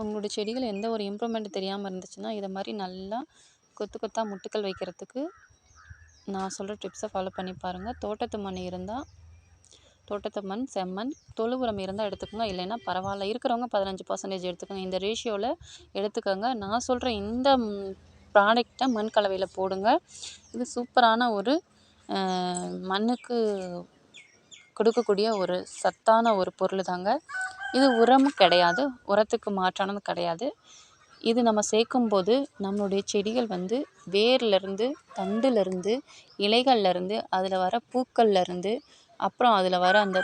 உங்களுடைய செடிகள் எந்த ஒரு இம்ப்ரூவ்மெண்ட் தெரியாமல் இருந்துச்சுன்னா இதை மாதிரி நல்லா கொத்து கொத்தாக முட்டுக்கள் வைக்கிறதுக்கு நான் சொல்கிற டிப்ஸை ஃபாலோ பண்ணி பாருங்கள் தோட்டத்து மண் இருந்தால் தோட்டத்து மண் செம்மண் தொழு உரம் இருந்தால் எடுத்துக்கோங்க. இல்லைன்னா பரவாயில்ல. இருக்கிறவங்க பதினஞ்சு பர்சன்டேஜ் எடுத்துக்கோங்க. இந்த ரேஷியோவில் எடுத்துக்கோங்க. நான் சொல்கிற இந்த ப்ராடக்டை மண் கலவையில் போடுங்க. இது சூப்பரான ஒரு மண்ணுக்கு கொடுக்கக்கூடிய ஒரு சத்தான ஒரு பொருள் தாங்க இது உரமும் கிடையாது உரத்துக்கு மாற்றானது கிடையாது. இது நம்ம சேர்க்கும்போது நம்மளுடைய செடிகள் வந்து வேர்லேருந்து தண்டுலேருந்து இலைகள்லேருந்து அதில் வர பூக்கள்லேருந்து அப்புறம் அதில் வர அந்த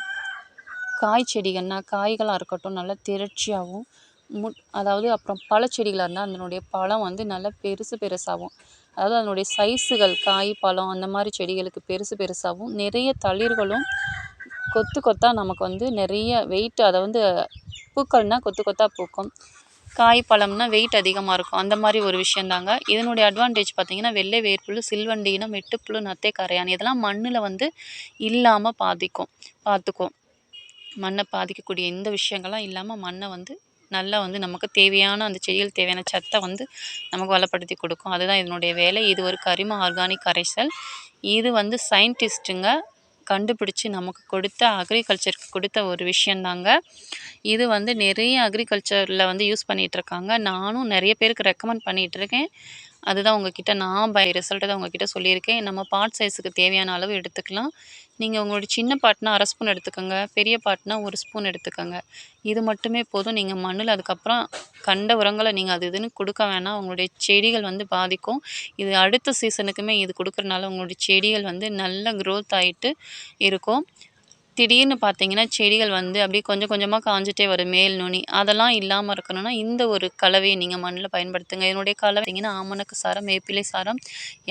காய் செடிகள்னா காய்களாக இருக்கட்டும் நல்லா திரட்சியாகவும் முட் அதாவது அப்புறம் பழச்செடிகளாக இருந்தால் அதனுடைய பழம் வந்து நல்லா பெருசு பெருசாகவும் அதாவது அதனுடைய சைஸுகள் காய் பழம் அந்த மாதிரி செடிகளுக்கு பெருசு பெருசாகவும் நிறைய தளிர்களும் கொத்து கொத்தாக நமக்கு வந்து நிறைய வெயிட் அதை வந்து பூக்கள்னால் கொத்து கொத்தாக பூக்கும். காய் பழம்னா வெயிட் அதிகமாக இருக்கும். அந்த மாதிரி ஒரு விஷயந்தாங்க இதனுடைய அட்வான்டேஜ் பார்த்திங்கன்னா வெள்ளை வேர்ப்புழு சில்வண்டி இனம் வெட்டுப்புழு நத்தை கரையான் இதெல்லாம் மண்ணில் வந்து இல்லாமல் பாதிக்கும். பார்த்துக்கும் மண்ணை பாதிக்கக்கூடிய இந்த விஷயங்கள்லாம் இல்லாமல் மண்ணை வந்து நல்லா வந்து நமக்கு தேவையான அந்த செடிகள் தேவையான சத்தை வந்து நமக்கு வளப்படுத்தி கொடுக்கும். அதுதான் இதனுடைய வேலை. இது ஒரு கரிம ஆர்கானிக் கரைசல் இது வந்து சயின்டிஸ்ட்டுங்க கண்டுபிடிச்சி நமக்கு கொடுத்த அக்ரிகல்ச்சருக்கு கொடுத்த ஒரு விஷயந்தாங்க. இது வந்து நிறைய அக்ரிகல்ச்சரில் வந்து யூஸ் பண்ணிகிட்ருக்காங்க நானும் நிறைய பேருக்கு ரெக்கமெண்ட் பண்ணிகிட்ருக்கேன் அதுதான் உங்ககிட்ட நான் பை ரிசல்ட்டை தான் உங்ககிட்ட சொல்லியிருக்கேன். நம்ம பாட் சைஸுக்கு தேவையான அளவு எடுத்துக்கலாம். நீங்கள் உங்களுடைய சின்ன பாட்னா அரை ஸ்பூன் எடுத்துக்கோங்க. பெரிய பாட்னா ஒரு ஸ்பூன் எடுத்துக்கோங்க. இது மட்டுமே போதும். நீங்கள் மண்ணில் அதுக்கப்புறம் கண்ட உரங்களை நீங்கள் அது இதுன்னு கொடுக்க வேணாம். உங்களுடைய செடிகள் வந்து பாதிக்கும். இது அடுத்த சீசனுக்குமே இது கொடுக்குறனால உங்களுடைய செடிகள் வந்து நல்ல க்ரோத் ஆகிட்டு இருக்கும். திடீர்னு பார்த்தீங்கன்னா செடிகள் வந்து அப்படியே கொஞ்சம் கொஞ்சமாக காஞ்சிட்டே வரும். மேல் நுனி அதெல்லாம் இல்லாமல் இருக்கணும்னா இந்த ஒரு கலவையை நீங்கள் மண்ணில் பயன்படுத்துங்க. என்னுடைய கலவை பார்த்தீங்கன்னா ஆமணக்கு சாரம் வேப்பிலை சாரம்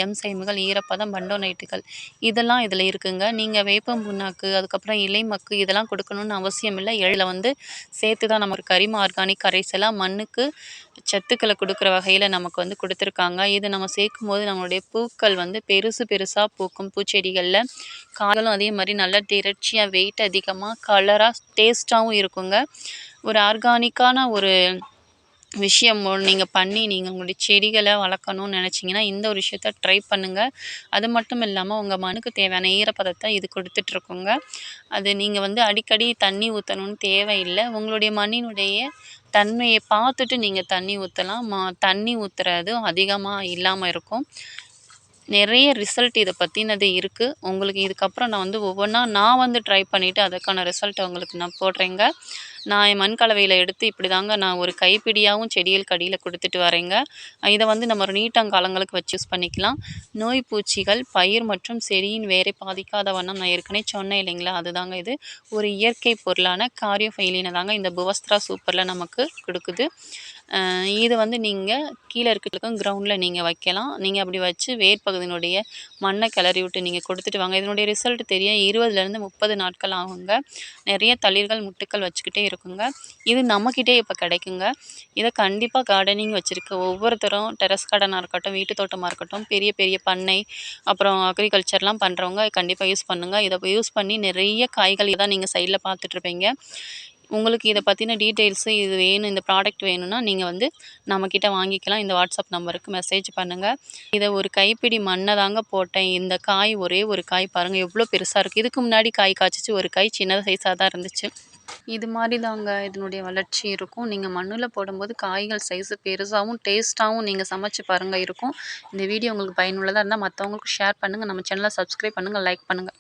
எம் சைமுகள் ஈரப்பதம் பண்டோனைட்டுகள் இதெல்லாம் இதில் இருக்குங்க. நீங்கள் வேப்பம் புண்ணாக்கு அதுக்கப்புறம் இலை மக்கு இதெல்லாம் கொடுக்கணும்னு அவசியம் இல்லை. எழில் வந்து சேர்த்து தான் நமக்கு கரிம ஆர்கானிக் கரைசலாக மண்ணுக்கு சத்துக்களை கொடுக்குற வகையில் நமக்கு வந்து கொடுத்துருக்காங்க. இது நம்ம சேர்க்கும் போது நம்மளுடைய பூக்கள் வந்து பெருசு பெருசாக பூக்கும் பூச்செடிகளில். காய்களும் அதே மாதிரி நல்லா திரட்சியாக வெயிட் அதிகமாக கலராக டேஸ்ட்டாகவும் இருக்குங்க. ஒரு ஆர்கானிக்கான ஒரு விஷயம் நீங்கள் பண்ணி நீங்கள் உங்களுடைய செடிகளை வளர்க்கணும்னு நினச்சிங்கன்னா இந்த ஒரு விஷயத்த ட்ரை பண்ணுங்கள் அது மட்டும் இல்லாமல் உங்கள் மனுக்கு தேவையான ஈரப்பதத்தை இது கொடுத்துட்ருக்குங்க. அது நீங்கள் வந்து அடிக்கடி தண்ணி ஊற்றணும்னு தேவையில்லை. உங்களுடைய மண்ணினுடைய தன்மையை பார்த்துட்டு நீங்கள் தண்ணி ஊற்றலாம் மா தண்ணி ஊற்றுறது அதிகமாக இல்லாமல் இருக்கும். நிறைய ரிசல்ட் இதை பற்றினது இருக்குது உங்களுக்கு இதுக்கப்புறம் நான் வந்து ஒவ்வொன்றா நான் வந்து ட்ரை பண்ணிவிட்டு அதுக்கான ரிசல்ட்டை உங்களுக்கு நான் போடுறேங்க. நான் என் மண் கலவையில் எடுத்து இப்படி தாங்க நான் ஒரு கைப்பிடியாகவும் செடிகளுக்கு அடியில் கொடுத்துட்டு வரேங்க. இதை வந்து நம்ம ஒரு நீட்டாங்காலங்களுக்கு வச்சு யூஸ் பண்ணிக்கலாம். நோய் பூச்சிகள் பயிர் மற்றும் செடியின் வேரை பாதிக்காத வண்ணம் நான் ஏற்கனவே சொன்னேன் இல்லைங்களா? அதுதாங்க இது. ஒரு இயற்கை பொருளான காரியோஃபைலினை தாங்க இந்த புவஸ்திரா சூப்பரில் நமக்கு கொடுக்குது. இது வந்து நீங்கள் கீழே இருக்கிறதுக்கும் கிரவுண்டில் நீங்கள் வைக்கலாம். நீங்கள் அப்படி வச்சு வேர்பகுதியினுடைய மண்ணை கிளறி விட்டு நீங்கள் கொடுத்துட்டு வாங்க. இதனுடைய ரிசல்ட் தெரிய இருபதுலேருந்து முப்பது நாட்கள் ஆகுங்க. நிறைய தளிர்கள் முட்டுக்கள் வச்சுக்கிட்டே இருக்குங்க இது நம்மக்கிட்டே இப்போ கிடைக்குங்க. இதை கண்டிப்பாக கார்டனிங் வச்சுருக்க. ஒவ்வொருத்தரும் டெரஸ் கார்டனாக இருக்கட்டும் வீட்டு தோட்டமாக இருக்கட்டும் பெரிய பெரிய பண்ணை அப்புறம் அக்ரிகல்ச்சர்லாம் பண்ணுறவங்க கண்டிப்பாக யூஸ் பண்ணுங்கள் இதை யூஸ் பண்ணி நிறைய காய்கள் தான் நீங்கள் சைடில் பார்த்துட்ருப்பீங்க உங்களுக்கு இதை பற்றின டீட்டெயில்ஸு இது வேணும் இந்த ப்ராடக்ட் வேணும்னா நீங்கள் வந்து நம்மக்கிட்ட வாங்கிக்கலாம். இந்த வாட்ஸ்அப் நம்பருக்கு மெசேஜ் பண்ணுங்கள் இதை ஒரு கைப்பிடி மண்ணை தாங்க போட்டேன். இந்த காய் ஒரே ஒரு காய் பாருங்கள் எவ்வளோ பெருசாக இருக்குது இதுக்கு முன்னாடி காய் காய்ச்சிச்சு. ஒரு காய் சின்ன சைஸாக தான் இருந்துச்சு. இது மாதிரி தாங்க இதனுடைய வளர்ச்சி இருக்கும். நீங்கள் மண்ணில் போடும்போது காய்கள் சைஸு பெருசாகவும் டேஸ்ட்டாகவும் நீங்கள் சமைச்சு பாருங்கள் இருக்கும். இந்த வீடியோ உங்களுக்கு பயனுள்ளதாக இருந்தால் மற்றவங்களுக்கு ஷேர் பண்ணுங்கள் நம்ம சேனலை சப்ஸ்கிரைப் பண்ணுங்கள் லைக் பண்ணுங்கள்